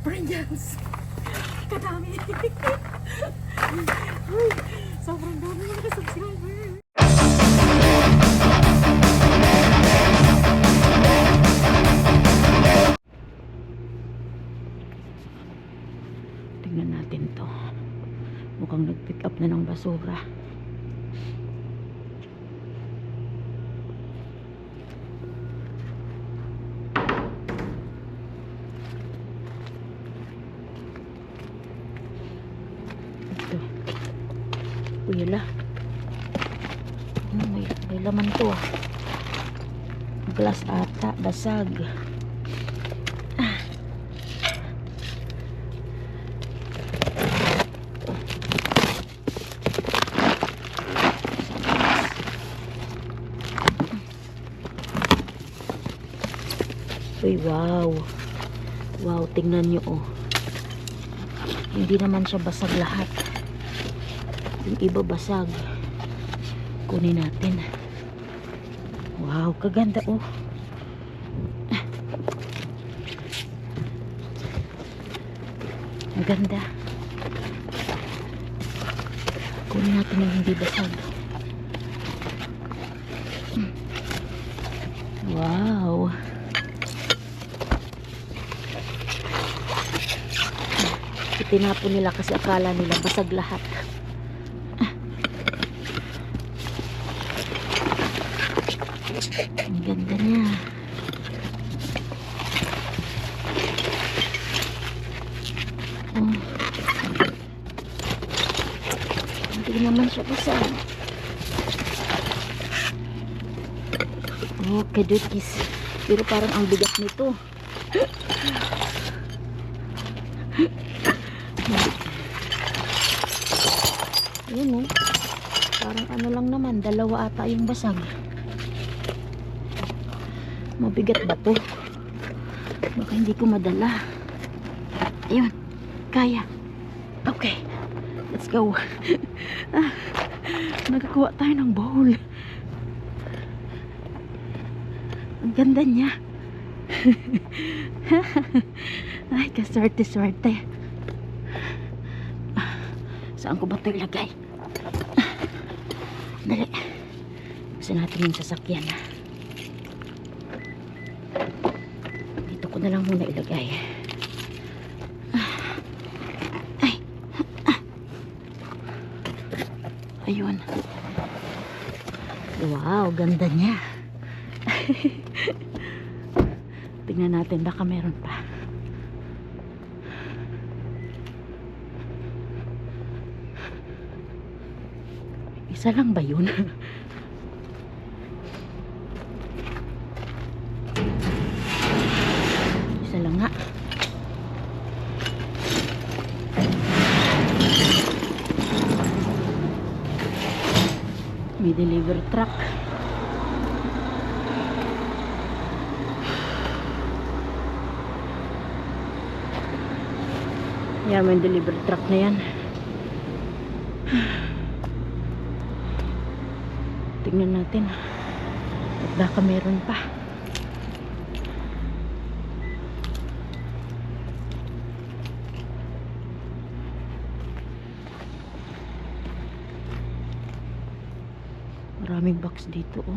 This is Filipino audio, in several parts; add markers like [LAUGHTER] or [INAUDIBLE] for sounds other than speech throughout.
Pringles. Kadami. [LAUGHS] Uy, sobrang dami mga subscriber. Tingnan natin to. Mukhang nag-pick up na ng basura. Ito. Uyala. Hmm, may, may laman to ah. Glass ata, basag. Uy, wow. Wow, tingnan nyo oh. Hindi naman siya basag lahat. Yung iba basag. Kunin natin. Wow, kaganda oh. Ang ganda. Kunin natin yung hindi basag. Wow. Itinapon nila kasi akala nila basag lahat. Ang ganda niya. Oh. Hindi naman siya basag. Oh, kadukis. Pero parang ang bigat nito. Ayan oh. Parang ano lang naman, dalawa ata yung basag. Mabigat ba to? Baka hindi ko madala. Ayun. Kaya. Okay. Let's go. [LAUGHS] ah, nagkakuha tayo ng bowl. Ang ganda niya. [LAUGHS] Ay, kaswerte-swerte. Saan ko ba ito ilagay? Dali. Gusto natin yung sasakyan. Dito ko na lang muna ilagay. Ay. Ayun. Wow, ganda niya. Tingnan natin, baka meron pa. Isa lang ba yun? May delivery truck. Yan, may delivery truck na yan. [SIGHS] Tingnan natin. At baka meron pa. Maraming box dito oh.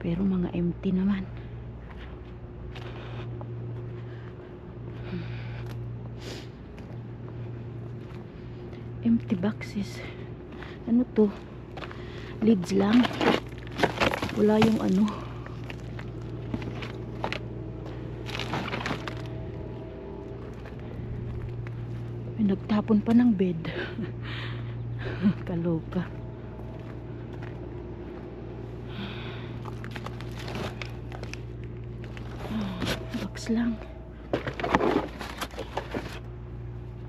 Pero mga empty naman. empty boxes ano to lids lang wala yung ano may nagtapon pa ng bed. [LAUGHS] Kaloka. Box lang.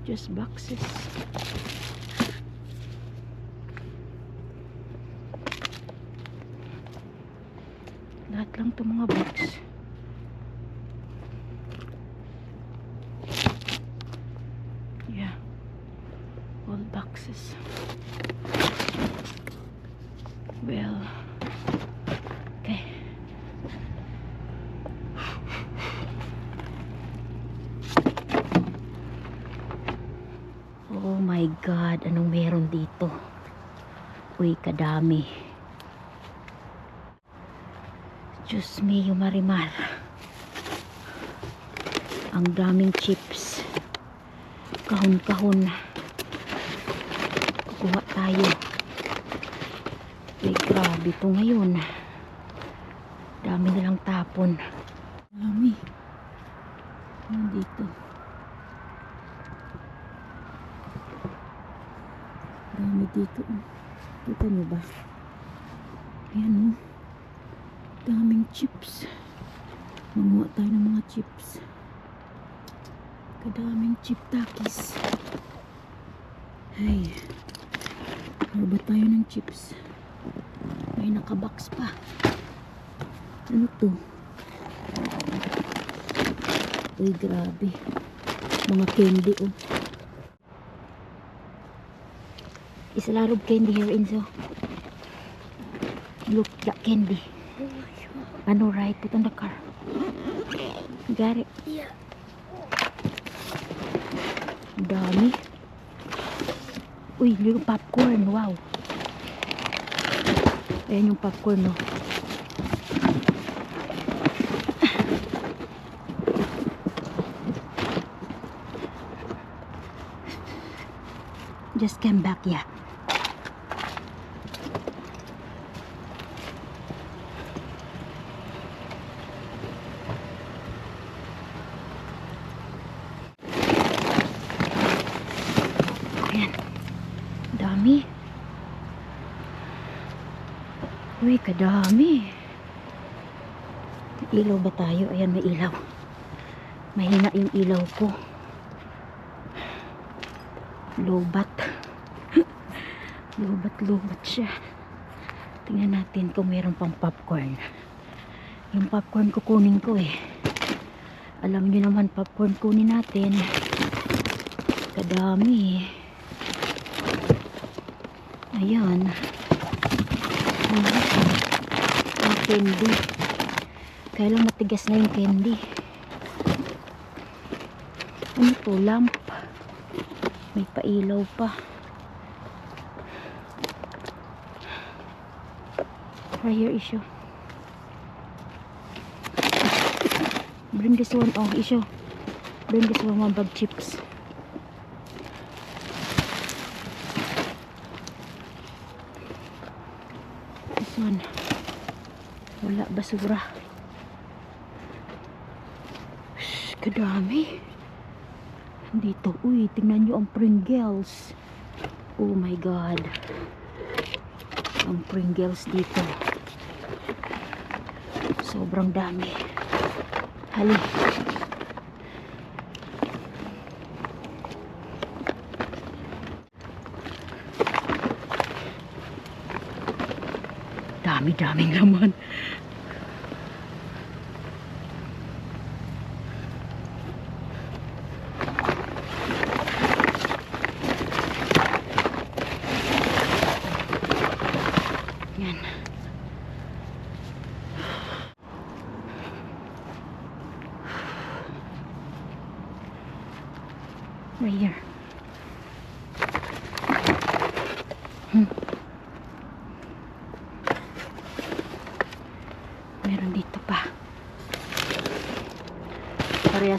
Just boxes. Lahat lang to mga box. Yeah. All boxes. Well. Okay. my God, anong meron dito? Uy, kadami. Diyos mio marimar. Ang daming chips. Kahon-kahon. Kukuha tayo. Uy, grabe to ngayon. Dami nilang tapon. Dami. Ano dito? Dami dito. oh. Kita nyo ba? Ayan oh. Daming chips. Manguha tayo ng mga chips. Kadaming chip takis. Ay. Ano ba tayo ng chips? May nakabox pa. Ano to? Uy, grabe. Mga candy, oh. Is a lot of candy here, Enzo. Look, that candy. Ano, right? Put on the car. Got it? Yeah. Dami. Uy, yung popcorn. Wow. Ayan yung popcorn, no. Just came back, yeah. Ayan. Dami. Uy, kadami. Ilaw ba tayo? Ayan, may ilaw. Mahina yung ilaw ko. Lobat. [LAUGHS] Lobat-lobat siya. Tingnan natin kung meron pang popcorn. Yung popcorn kukunin ko eh. Alam niyo naman popcorn kunin natin. Kadami. Ayan. Ano? Ang candy. Kaya lang matigas na yung candy. Ano to? Lamp. May pailaw pa. Right here, issue. Bring this one. Oh, issue. Bring this one, one bag chips. One. Wala basura. Shhh, kadami. Dito, uy, tingnan nyo ang Pringles. Oh my God. Ang Pringles dito. Sobrang dami. Hali. Dami-daming laman. Yan. Right here.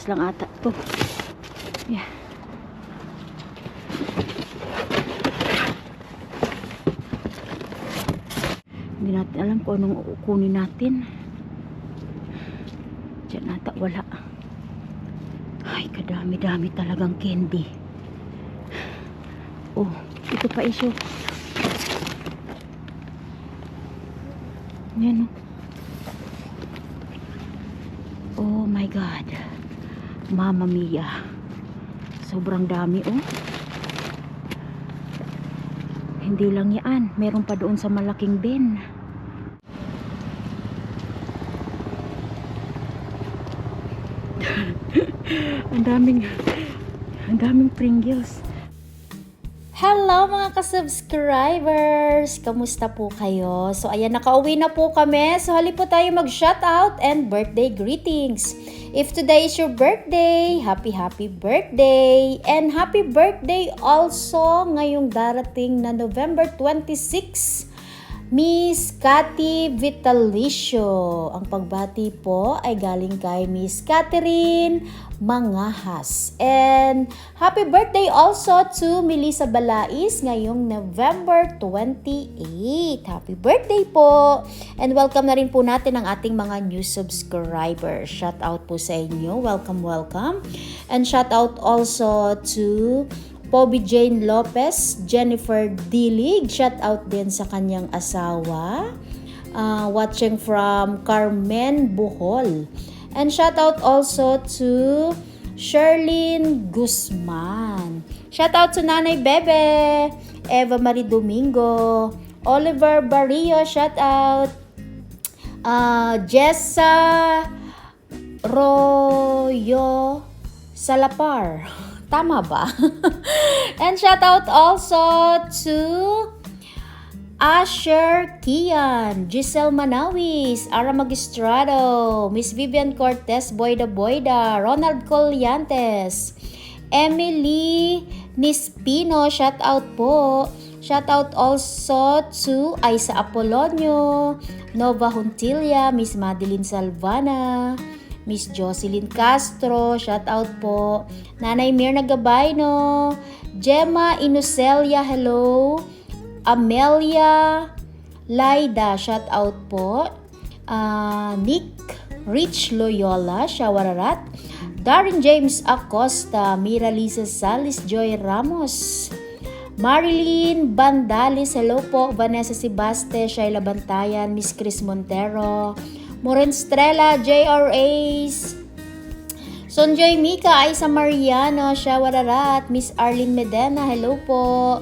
Parehas lang ata to. Yeah. Hindi natin alam kung anong kukunin natin. Diyan ata wala. Ay, kadami-dami talagang candy. Oh, ito pa iso. Yan oh. Oh my God. Mama Mia. Sobrang dami oh. Hindi lang yan. Meron pa doon sa malaking bin. [LAUGHS] ang daming ang daming Pringles. Hello mga ka-subscribers! Kamusta po kayo? So ayan, nakauwi na po kami. So hali po tayo mag-shoutout and birthday greetings. If today is your birthday, happy happy birthday! And happy birthday also ngayong darating na November 26 Miss Cathy Vitalicio. Ang pagbati po ay galing kay Miss Catherine Mangahas. And happy birthday also to Melissa Balais ngayong November 28. Happy birthday po! And welcome na rin po natin ang ating mga new subscribers. Shout out po sa inyo. Welcome, welcome. And shout out also to Poby Jane Lopez, Jennifer Dilig, shout out din sa kanyang asawa. Uh, watching from Carmen Bohol. And shout out also to Sherlyn Guzman. Shout out to Nanay Bebe, Eva Marie Domingo, Oliver Barrio, shout out. Uh, Jessa Royo Salapar. [LAUGHS] Tama ba? [LAUGHS] And shout out also to Asher Kian, Giselle Manawis, Ara Magistrado, Miss Vivian Cortez, Boyda Boyda, Ronald Colliantes, Emily Nispino, shout out po. Shout out also to Aisa Apolonio, Nova Huntilia, Miss Madeline Salvana, Miss Jocelyn Castro, shout out po. Nanay Mirna Gabayno, Gemma Inucelia, hello. Amelia Laida, shout out po. Ah, Nick Rich Loyola, Shawararat. Darren James Acosta, Mira Lisa Salis, Joy Ramos. Marilyn Bandales, hello po. Vanessa Sibaste, Shaila Bantayan, Miss Chris Montero. Moren Strela, JR Ace. Sonjoy Mika, Aisa Mariano, Shawararat, Miss Arlene Medena, hello po.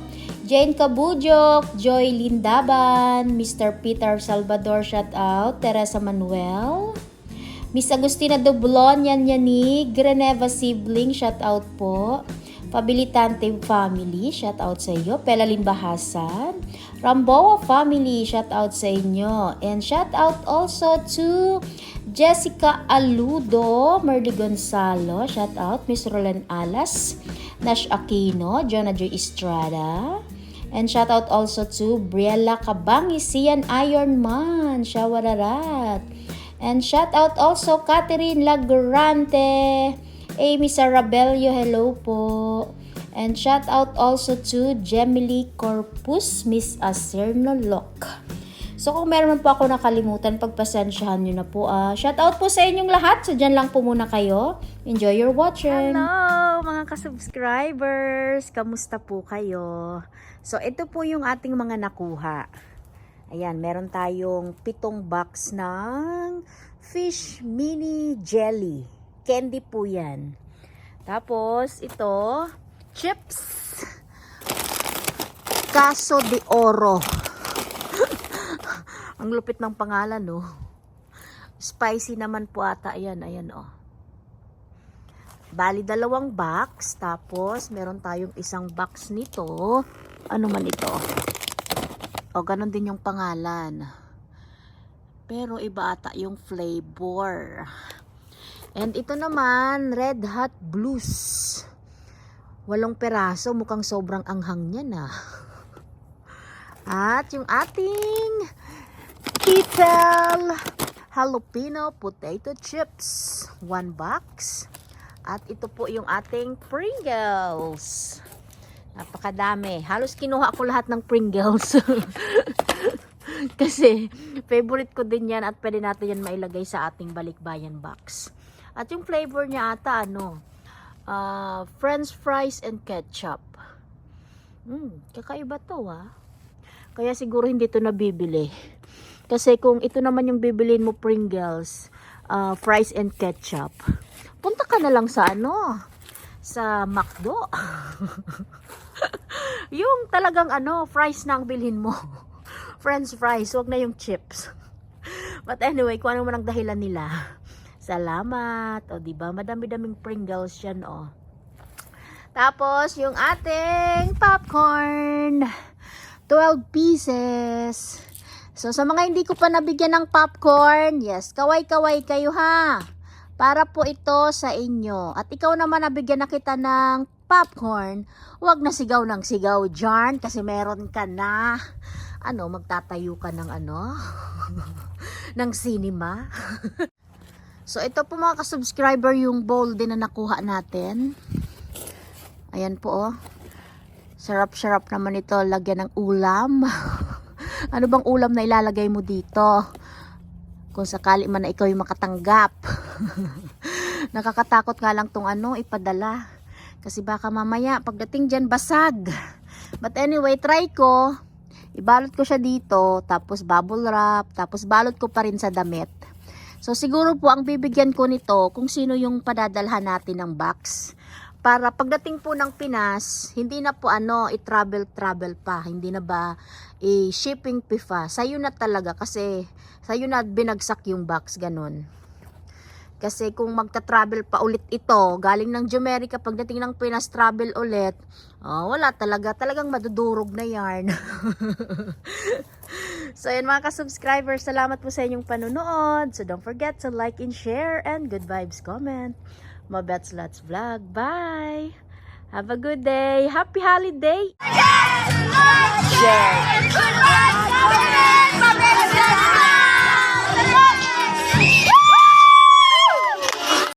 Jane Kabujok, Joy Lindaban, Mr. Peter Salvador, shout out. Teresa Manuel. Miss Agustina Doblon, yan yanig. Greneva Sibling, shout out po. Pabilitante Family, shout out sa iyo. Pelalin Bahasan. Ramboa Family, shout out sa inyo. And shout out also to Jessica Aludo, Merly Gonzalo, shout out. Miss Roland Alas, Nash Aquino, Jonah Joy Estrada. And shout out also to Briella Kabangis, Sian Ironman, Shawararat. And shout out also Catherine Lagrante, Amy Sarabello, hello po. And shout out also to Gemily Corpus, Miss Acerno Lock. So kung meron po ako nakalimutan, pagpasensyahan nyo na po. ah. shout out po sa inyong lahat. So dyan lang po muna kayo. Enjoy your watching. Hello mga ka-subscribers! Kamusta po kayo? So ito po yung ating mga nakuha. Ayan, meron tayong pitong box ng fish mini jelly. Candy po yan. Tapos, ito, chips. Caso de Oro. [LAUGHS] Ang lupit ng pangalan, no? Spicy naman po ata. Ayan, ayan, oh. Bali, dalawang box. Tapos, meron tayong isang box nito. Ano man ito? O, ganun din yung pangalan. Pero, iba ata yung flavor. And ito naman, Red Hot Blues. Walong peraso, mukhang sobrang anghang niya na. [LAUGHS] At yung ating Kitel Jalapeno Potato Chips. One box. At ito po yung ating Pringles. Napakadami. Halos kinuha ko lahat ng Pringles. [LAUGHS] Kasi favorite ko din yan at pwede natin yan mailagay sa ating balikbayan box. At yung flavor niya ata ano, uh, french fries and ketchup. Mm, kakaiba to ah. Kaya siguro hindi to nabibili. Kasi kung ito naman yung bibilin mo Pringles, uh, fries and ketchup, punta ka na lang sa ano, sa McDo. [LAUGHS] yung talagang ano, fries na ang bilhin mo. [LAUGHS] French fries, wag na yung chips. [LAUGHS] But anyway, kung ano man ang dahilan nila. Salamat. O, di ba? Madami-daming Pringles yan, o. Tapos, yung ating popcorn. 12 pieces. So, sa mga hindi ko pa nabigyan ng popcorn, yes, kaway-kaway kayo ha. Para po ito sa inyo. At ikaw naman nabigyan na kita ng popcorn, huwag na sigaw ng sigaw dyan kasi meron ka na. Ano, magtatayo ka ng ano? [LAUGHS] ng cinema. [LAUGHS] so, ito po mga kasubscriber yung bowl din na nakuha natin. Ayan po oh. Sarap-sarap naman ito lagyan ng ulam. [LAUGHS] ano bang ulam na ilalagay mo dito? Kung sakali man na ikaw yung makatanggap. [LAUGHS] Nakakatakot nga lang tong ano, ipadala. Kasi baka mamaya, pagdating dyan, basag. But anyway, try ko. Ibalot ko siya dito, tapos bubble wrap, tapos balot ko pa rin sa damit. So siguro po ang bibigyan ko nito kung sino yung padadalhan natin ng box. Para pagdating po ng Pinas, hindi na po ano, i-travel travel pa, hindi na ba i-shipping pa. Sa'yo na talaga kasi sa'yo na binagsak yung box ganun. Kasi kung magta-travel pa ulit ito, galing ng Jumerica, pagdating ng Pinas travel ulit, oh, wala talaga, talagang madudurog na yarn. [LAUGHS] so yun mga ka-subscribers, salamat po sa inyong panunood. So don't forget to like and share and good vibes comment. Mabets Lots Vlog. Bye! Have a good day! Happy holiday! Yes! Yes! Yes! Yes! Yes! Yes!